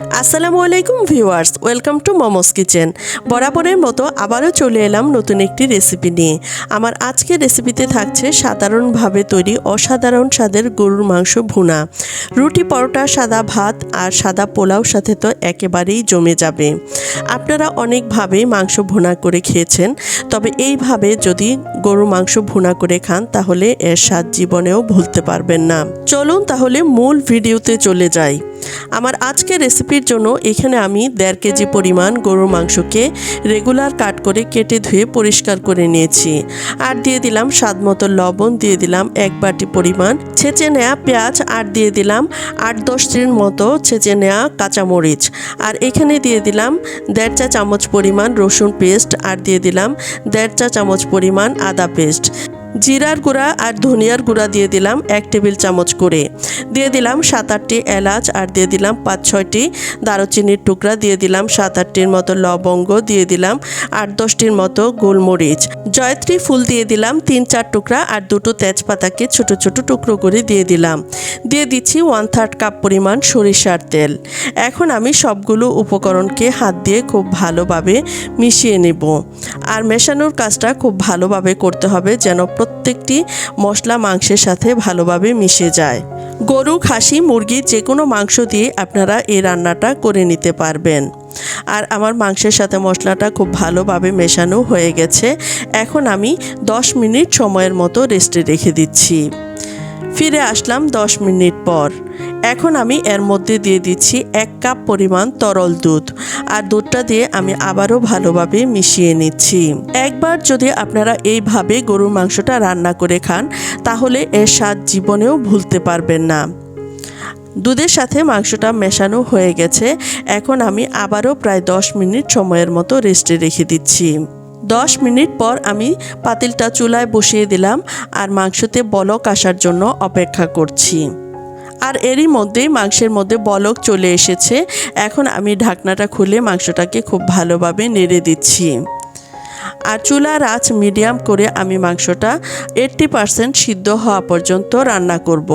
আসসালামু আলাইকুম viewers, welcome to momos kitchen. বরাবরের মতো আবারও চলে এলাম নতুন একটি রেসিপি নিয়ে। আমার আজকের রেসিপিতে থাকছে সাধারণভাবে তৈরি অসাধারণ স্বাদের গরুর মাংস ভুনা। রুটি, পরোটা, সাদা ভাত আর সাদা পোলাও সাথে তো একেবারেই জমে যাবে। আপনারা অনেকভাবেই মাংস ভুনা করে খেয়েছেন, তবে এইভাবে যদি গরুর মাংস ভুনা করে খান, তাহলে এর স্বাদ জীবনেও ভুলতে পারবেন না। চলুন তাহলে মূল ভিডিওতে চলে যাই। আমার আজকের রেসিপির জন্য এখানে আমি দেড় কেজি পরিমাণ গরুর মাংসকে রেগুলার কাট করে কেটে ধুয়ে পরিষ্কার করে নিয়েছি। আর দিয়ে দিলাম স্বাদ মতো লবণ, দিয়ে দিলাম এক বাটি পরিমাণ ছেঁচে নেওয়া পেঁয়াজ, আর দিয়ে দিলাম আট দশ দশটির মতো ছেঁচে নেওয়া কাঁচামরিচ। আর এখানে দিয়ে দিলাম দেড় চা চামচ পরিমাণ রসুন পেস্ট, আর দিয়ে দিলাম দেড় চা চামচ পরিমাণ আদা পেস্ট। জিরার গুঁড়া আর ধনিয়ার গুঁড়া দিয়ে দিলাম এক টেবিল চামচ করে। দিয়ে দিলাম সাত আটটি এলাচ আর দিয়ে দিলাম পাঁচ ছয়টি দারুচিনির টুকরা। দিয়ে দিলাম সাত আটটির মতো লবঙ্গ। দিয়ে দিলাম আট দশটির মতো গোলমরিচ। জয়ত্রী ফুল দিয়ে দিলাম তিন চার টুকরা আর দুটো তেজপাতাকে ছোট ছোট টুকরো করে দিয়ে দিলাম। দিয়ে দিচ্ছি ওয়ান থার্ড কাপ পরিমাণ সরিষার তেল। এখন আমি সবগুলো উপকরণকে হাত দিয়ে খুব ভালোভাবে মিশিয়ে নেব। আর মেশানোর কাজটা খুব ভালোভাবে করতে হবে যেন প্রত্যেকটি মশলা মাংসের সাথে ভালোভাবে মিশে যায়। গরু, খাসি, মুরগি যে কোনো মাংস দিয়ে আপনারা এই রান্নাটা করে নিতে পারবেন। আর আমার মাংসের সাথে মশলাটা খুব ভালোভাবে মেশানো হয়ে গেছে। এখন আমি 10 মিনিট সময়ের মতো রেস্টে রেখে দিচ্ছি। ফিরে আসলাম 10 মিনিট পর। এখন আমি এর মধ্যে দিয়ে দিচ্ছি এক কাপ পরিমাণ তরল দুধ আর দুধটা দিয়ে আমি আবারও ভালোভাবে মিশিয়ে নিচ্ছি। একবার যদি আপনারা এইভাবে গরুর মাংসটা রান্না করে খান, তাহলে এর স্বাদ জীবনেও ভুলতে পারবেন না। দুধের সাথে মাংসটা মেশানো হয়ে গেছে। এখন আমি আবারও প্রায় দশ মিনিট সময়ের মতো রেস্টে রেখে দিচ্ছি। দশ মিনিট পর আমি পাতিলটা চুলায় বসিয়ে দিলাম আর মাংসতে বলক আসার জন্য অপেক্ষা করছি। আর এরই মধ্যেই মাংসের মধ্যে বলক চলে এসেছে। এখন আমি ঢাকনাটা খুলে মাংসটাকে খুব ভালোভাবে নেড়ে দিচ্ছি। আর চুলার আঁচ মিডিয়াম করে আমি মাংসটা এইট্টি পারসেন্ট সিদ্ধ হওয়া পর্যন্ত রান্না করব।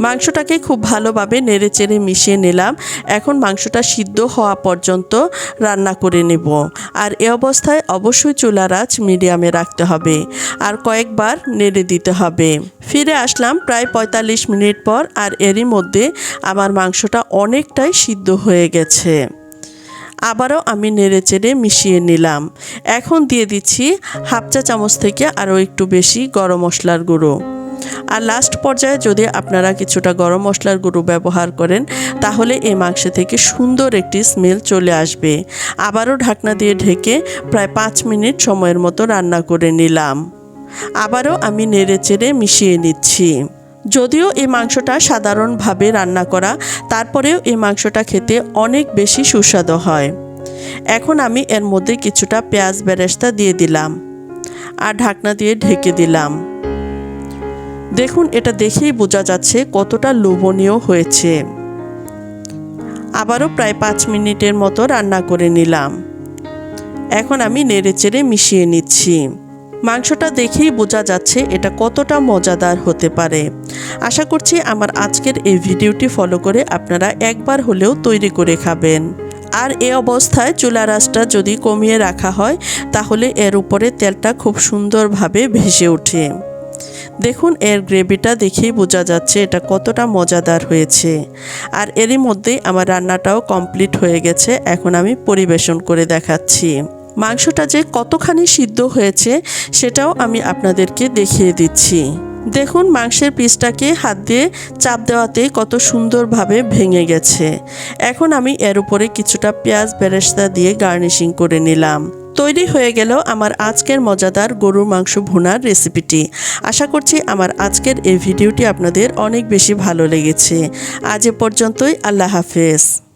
মাংসটাকে খুব ভালোভাবে নেড়ে চেড়ে মিশিয়ে নিলাম। এখন মাংসটা সিদ্ধ হওয়া পর্যন্ত রান্না করে নেব। আর এ অবস্থায় অবশ্যই চুলার আঁচ মিডিয়ামে রাখতে হবে। আর কয়েকবার নেড়ে দিতে হবে। ফিরে আসলাম প্রায় পঁয়তাল্লিশ মিনিট পর আর এরই মধ্যে আমার মাংসটা অনেকটাই সিদ্ধ হয়ে গেছে। আবারও আমি নেড়ে চেড়ে মিশিয়ে নিলাম। এখন দিয়ে দিচ্ছি হাফ চা চামচ থেকে আরও একটু বেশি গরম মশলার গুঁড়ো। আর লাস্ট পর্যায়ে যদি আপনারা কিছুটা গরম মশলার গুঁড়ো ব্যবহার করেন, তাহলে এই মাংস থেকে সুন্দর একটি স্মেল চলে আসবে। আবারও ঢাকনা দিয়ে ঢেকে প্রায় পাঁচ মিনিট সময়ের মতো রান্না করে নিলাম। আবারও আমি নেড়ে চেড়ে মিশিয়ে নিচ্ছি। যদিও এই মাংসটা সাধারণভাবে রান্না করা, তারপরেও এই মাংসটা খেতে অনেক বেশি সুস্বাদু হয়। এখন আমি এর মধ্যে কিছুটা পেঁয়াজ বেরেস্তা দিয়ে দিলাম। আর ঢাকনা দিয়ে ঢেকে দিলাম। দেখুন, এটা দেখেই বোঝা যাচ্ছে কতটা লোভনীয় হয়েছে। আবারও প্রায় পাঁচ মিনিটের মতো রান্না করে নিলাম। এখন আমি নেড়ে চেড়ে মিশিয়ে নিচ্ছি। মাংসটা দেখেই বোঝা যাচ্ছে এটা কতটা মজাদার হতে পারে। আশা করছি আমার আজকের এই ভিডিওটি ফলো করে আপনারা একবার হলেও তৈরি করে খাবেন। আর এ অবস্থায় চুলা রাসটা যদি কমিয়ে রাখা হয়, তাহলে এর উপরে তেলটা খুব সুন্দরভাবে ভেসে ওঠে। দেখুন, এর গ্রেভিটা দেখেই বোঝা যাচ্ছে এটা কতটা মজাদার হয়েছে। আর এরই মধ্যেই আমার রান্নাটাও কমপ্লিট হয়ে গেছে, এখন আমি পরিবেশন করে দেখাচ্ছি। মাংসটা যে কতখানি সিদ্ধ হয়েছে, সেটাও আমি আপনাদেরকে দেখিয়ে দিচ্ছি। দেখুন, মাংসের পিসটাকে হাত দিয়ে চাপ দেওয়াতে কত সুন্দরভাবে ভেঙে গেছে। এখন আমি এর উপরে কিছুটা পেঁয়াজ বেরেস্তা দিয়ে গার্নিশিং করে নিলাম। তৈরি হয়ে গেল আমার আজকের মজাদার গরুর মাংস ভুনার রেসিপিটি। আশা করছি আমার আজকের এই ভিডিওটি আপনাদের অনেক বেশি ভালো লেগেছে। আজ এ পর্যন্তই, আল্লাহ হাফেজ।